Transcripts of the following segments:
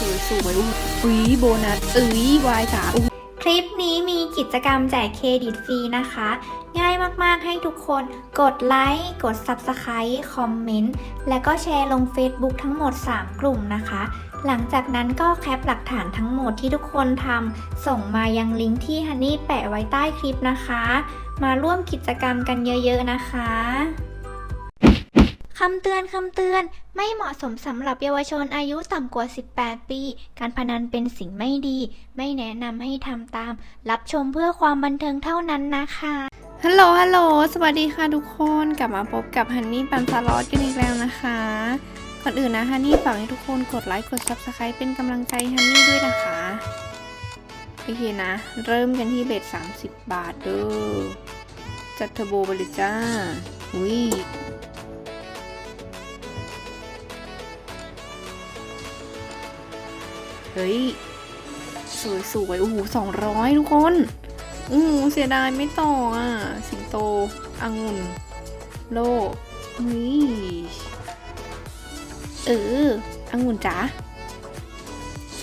สวยสวยๆอุ้ยโบนัสเอ้ยวายจ๋าอุ้ยคลิปนี้มีกิจกรรมแจกเครดิตฟรีนะคะ ง่ายมากๆให้ทุกคนกดไลค์กด Subscribe คอมเมนต์ และก็แชร์ลง Facebook ทั้งหมด 3 กลุ่มนะคะ หลังจากนั้นก็แคปหลักฐานทั้งหมดที่ทุกคนทำส่งมายังลิงก์ที่ฮันนี่แปะไว้ใต้คลิปนะคะ มาร่วมกิจกรรมกันเยอะๆนะคะ คำเตือนคำเตือน ไม่เหมาะสมสำหรับเยาวชนอายุต่ำกว่า 18 ปี การพนันเป็นสิ่งไม่ดี ไม่แนะนำให้ทำตาม รับชมเพื่อความบันเทิงเท่านั้นนะคะ ฮัลโหล ฮัลโหล สวัสดีค่ะทุกคน กลับมาพบกับฮันนี่ปันสล็อตกันอีกแล้วนะคะ ก่อนอื่นนะฮันนี่ฝากให้ทุกคนกดไลค์ กด Subscribe เป็นกำลังใจฮันนี่ด้วยนะคะ โอเคนะ เริ่มกันที่เบ็ด30 บาทเด้อจัดเทอร์โบไปเลยจ้าอุ้ย เฮ้ย สวยสวยๆโอ้โหสองร้อยทุกคนอือเสียดายไม่ต่ออะ สิงโตอังุนโลอุ้ยเอออังุนจ๋า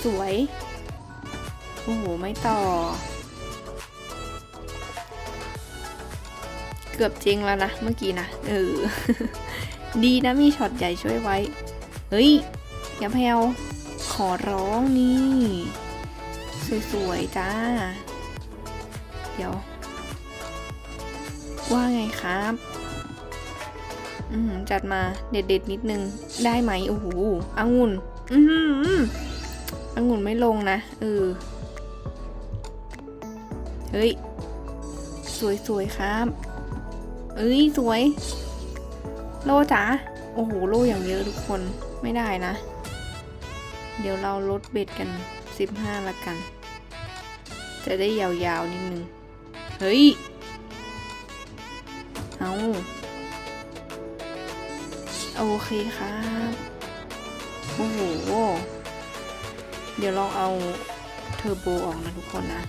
สวย โอ้โห ไม่ต่อ เกือบจริงแล้วนะ เมื่อกี้นะ เออ ดีนะมีช็อตใหญ่ช่วยไว้ เฮ้ย อย่าแพลว อร้องนี่ สวยๆ จ้า เดี๋ยว ว่าไงครับ อืม จัดมาเด็ดๆ นิดนึง ได้ไหม โอ้โหองุ่น อืออองุ่นไม่ลงนะเออเฮ้ย สวยๆ ครับ เอ้ย สวย โลจ๋าโอ้โห โลอย่างเยอะทุกคน ไม่ได้นะ เดี๋ยวเราลดเบ็ดกัน 15 ละกัน จะได้ยาวๆนิดนึง เฮ้ย เอาโอเคครับ โอ้โห เดี๋ยวลองเอาเทอร์โบออกนะทุกคนนะ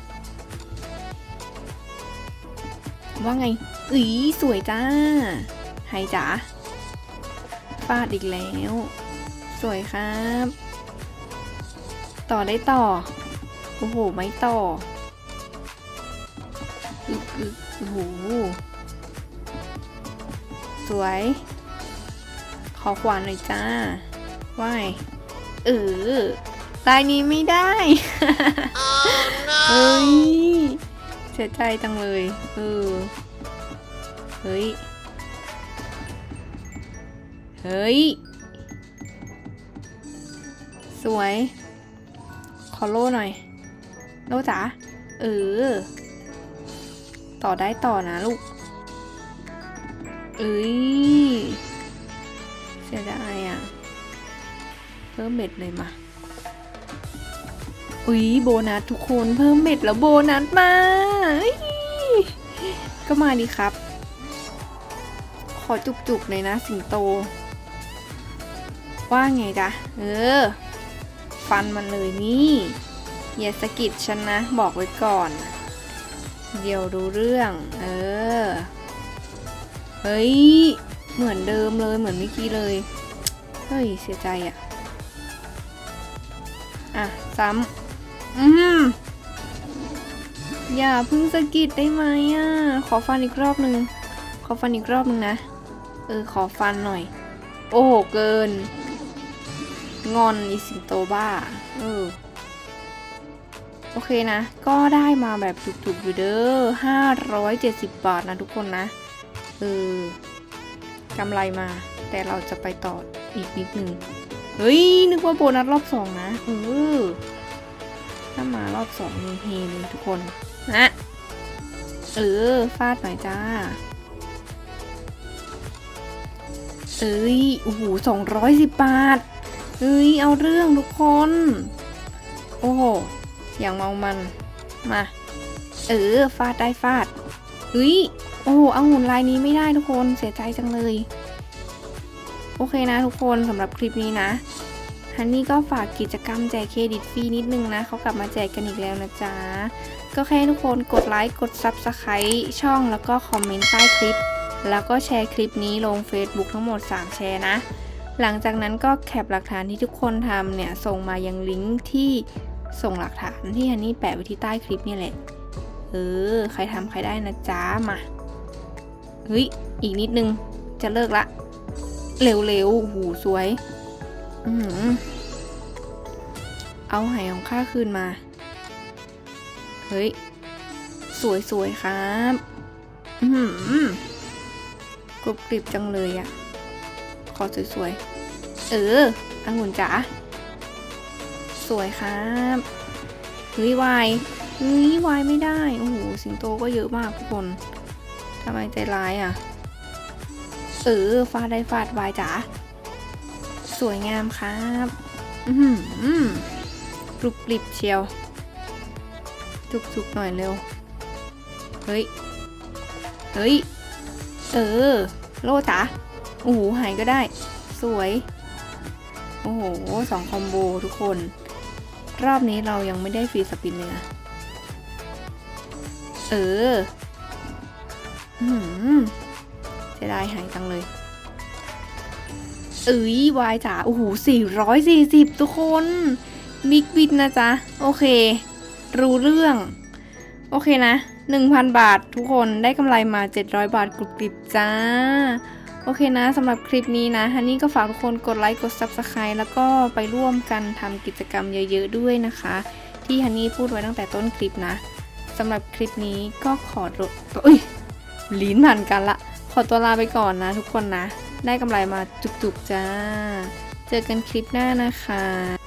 ว่าไงอีสวยจ้าไฮจ๋าฟาดอีกแล้ว สวยครับ ต่อได้ต่อ โอ้โห ไม่ต่ออึกอึกโอ้โห สวย ขอขวานหน่อยจ้าว่ายเออลายนี้ไม่ได้ เฮ้ย เสียใจจังเลย เออ เฮ้ย เฮ้ย สวย ขอโล่หน่อย โล่จ๋า เออ ต่อได้ต่อนะลูก เอ้ย เสียดายอะ เพิ่มเบ็ดเลยมา อุ้ยโบนัสทุกคนเพิ่มเบ็ดแล้วโบนัสมาก็มาดีครับ ขอจุกๆเลยนะสิงโต ว่าไงจ๊ะ เออ ฟันมันเลยนี่อย่าสะกิดฉันนะ บอกไว้ก่อน เดี๋ยวรู้เรื่อง เออ เฮ้ย เหมือนเดิมเลยเหมือนเมื่อกี้เลย เฮ้ย เสียใจอะ่ะ อะ ซ้ำอืมอย่าพึ่งสะกิดได้ไหมอะ ขอฟันอีกรอบหนึ่งขอฟันอีกรอบหนึ่งนะ เออ ขอฟันหน่อย โอ้โห เกิน งอนอีสิงโตบ้า เออ โอเคนะ ก็ได้มาแบบจุกๆอยู่เด้อ570บาทนะทุกคนนะ เออกำไรมา แต่เราจะไปต่ออีกนิดนึง เฮ้ย นึกว่าโบนัสรอบสองนะ เออ ถ้ามารอบสองนี่เฮเลยทุกคน นะ เออ ฟาดหน่อยจ้าเอ้ย โอ้โหสองร้อยสิบบาท เอ้ย เอาเรื่องทุกคน โอ้โห อย่างเมามัน มา เออ ฟาดได้ฟาดเฮ้ย โอ้โหเอาหุ่นลายนี้ไม่ได้ทุกคน เสียใจจังเลย โอเคนะทุกคนสำหรับคลิปนี้นะฮันนี่ก็ฝากกิจกรรมแจกเครดิตฟรีนิดนึงนะ เขากลับมาแจกกันอีกแล้วนะจ๊ะ ก็แค่ทุกคนกดไลค์ กด Subscribe ช่องแล้วก็คอมเมนต์ใต้คลิป แล้วก็แชร์คลิปนี้ลง Facebook ทั้งหมด 3 แชร์นะ หลังจากนั้นก็แคปหลักฐานที่ทุกคนทำเนี่ยส่งมายังลิงก์ที่ส่งหลักฐานที่ฮันนี่แปะไว้ที่ใต้คลิปนี่แหละ เออ ใครทำใครได้นะจ๊ะมา เฮ้ย อีกนิดนึง จะเลิกละ เร็วๆ หูสวย อือหือเอาไหของข้าคืนมา เฮ้ย สวยๆ ครับ อือหือกรุบกริบจังเลยอะ ขอสวยๆ เออองุ่นจ๋า สวยครับเฮ้ยวายเฮ้ยวายไม่ได้ โอ้โห สิงโตก็เยอะมากทุกคนทำไมใจร้ายอะ เออฟาดได้ฟาดวายจ๋า สวยงามครับ อือหือกรุบกริบเชียว จุกๆหน่อยเร็ว เฮ้ย เฮ้ย เออ โลจ๋า อ้โหหายก็ได้ สวย โอ้โหสองคอมโบทุกคน รอบนี้เรายังไม่ได้ฟรีสปินเลยนะเอออืมจะได้หายจังเลยเอ้ยวายจ๋าโอ้โหสี่ร้อยสี่สิบทุกคนบิ๊กบินนะจ๊ะ โอเค รู้เรื่อง โอเคนะ1,000บาททุกคนได้กำไรมา700บาทกรุบกริบจ้า โอเคนะสำหรับคลิปนี้นะฮันนี่ก็ฝากทุกคนกดไลค์กด Subscribe แล้วก็ไปร่วมกันทำกิจกรรมเยอะ ๆ ด้วยนะคะ ที่ฮันนี่พูดไว้ตั้งแต่ต้นคลิปนะสำหรับคลิปนี้ก็ขอตัวเอ้ยลิ้นผ่านกันละ ขอตัวลาไปก่อนนะทุกคนนะ ได้กำไรมาจุกๆจ้า เจอกันคลิปหน้านะคะ